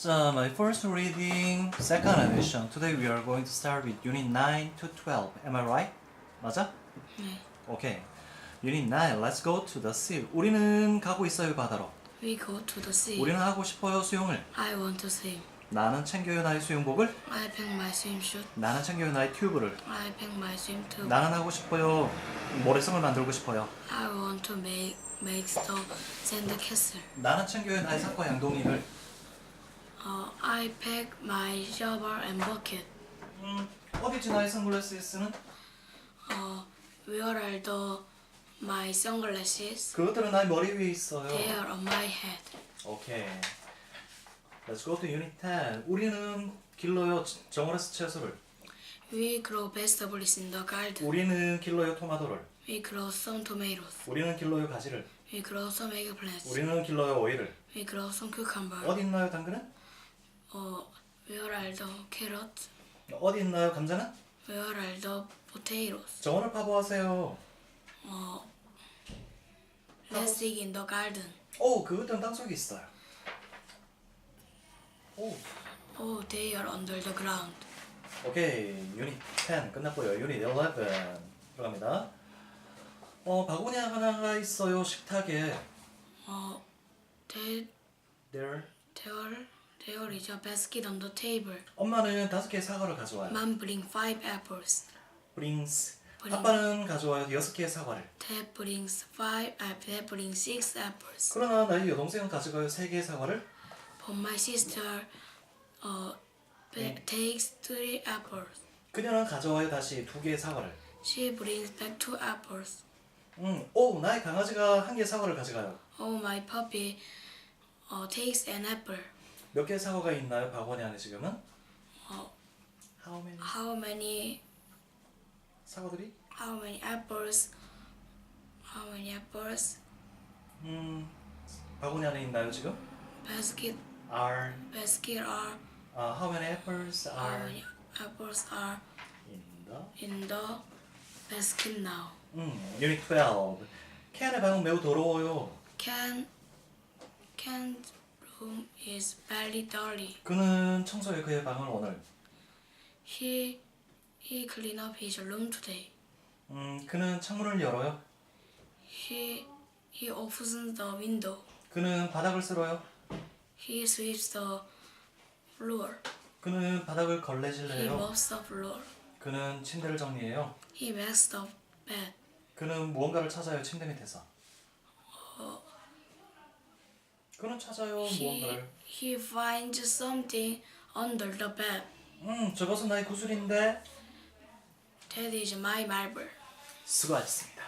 자, my first reading, second edition. Today we are going to start with Unit 9 to 12. Am I right? 맞아? 네. Okay. Unit 9, let's go to the sea. 우리는 가고 있어요, 바다로. We go to the sea. 우리는 하고 싶어요, 수영을. I want to swim. 나는 챙겨요, 나의 수영복을. I pack my swimsuit. 나는 챙겨요, 나의 튜브를. I pack my swim tube. 나는 하고 싶어요, 모래성을 만들고 싶어요. I want to make make the sand castle. 나는 챙겨요, 나의 삭과 양동이를. Uh, I pack my shovel and bucket. 음, 어디 지 나의 선글라스는? Uh, where are the my sunglasses? 그것들은 나의 머리 위에 있어요. They are on my head. 오케이. Let's go to Unit 10. 우리는 길러요 정어레스 채소를. We grow vegetables in the garden. 우리는 길러요 토마토를. We grow some tomatoes. 우리는 길러요 가지를. We grow some eggplants. 우리는 길러요 오이를. We grow some cucumber. 어디 있나요 당근은? Uh, where are the carrots? 어디 있나요 감자는? Where are the potatoes? 정원을 파보하세요. Uh, let's dig in the garden. 오 그것들은 땅속에 있어요. 오 Oh, they are under the ground. 오케이 유닛 10 끝났고요. 유닛 11 들어갑니다. 어 바구니 하나가 있어요 식탁에. Uh, there, There. there, there is a basket on the table. 엄마는 다섯 개의 사과를 가져와요. Mom bring five apples. brings. Bring. 아빠는 가져와요 여섯 개의 사과를. Dad brings five. Uh, Dad brings six apples. 그러나 나의 여동생은 가져가요 세 개의 사과를. But my sister, uh, ba- takes three apples. 그녀는 가져와요 다시 두 개의 사과를. She brings back two apples. 음, 오 나의 강아지가 한 개의 사과를 가져가요. Oh, my puppy, uh, takes an apple. 몇 개의 사과가 있나요 바구니 안에 지금은? Uh, How many? how many 사과들이? How many apples? How many apples? 음, 바구니 안에 있나요 지금? Basket Are basket are uh, how many apples how are many apples are in the? in the basket now? 음, Unit 12. 캔의 방은 매우 더러워요. Can can room is very dirty. 그는 청소해 그의 방을 오늘. He he clean up his room today. 음, 그는 창문을 열어요. He he opens the window. 그는 바닥을 쓸어요. He sweeps the floor. 그는 바닥을 He 걸레질해요. mops the floor. 그는 침대를 정리해요. He makes the bed. 그는 무언가를 찾아요 침대 밑에서. 그는 찾아요 He 무언가를. he finds something under the bed. 음, 저것은 나의 구슬인데. That is my marble. 수고하셨습니다.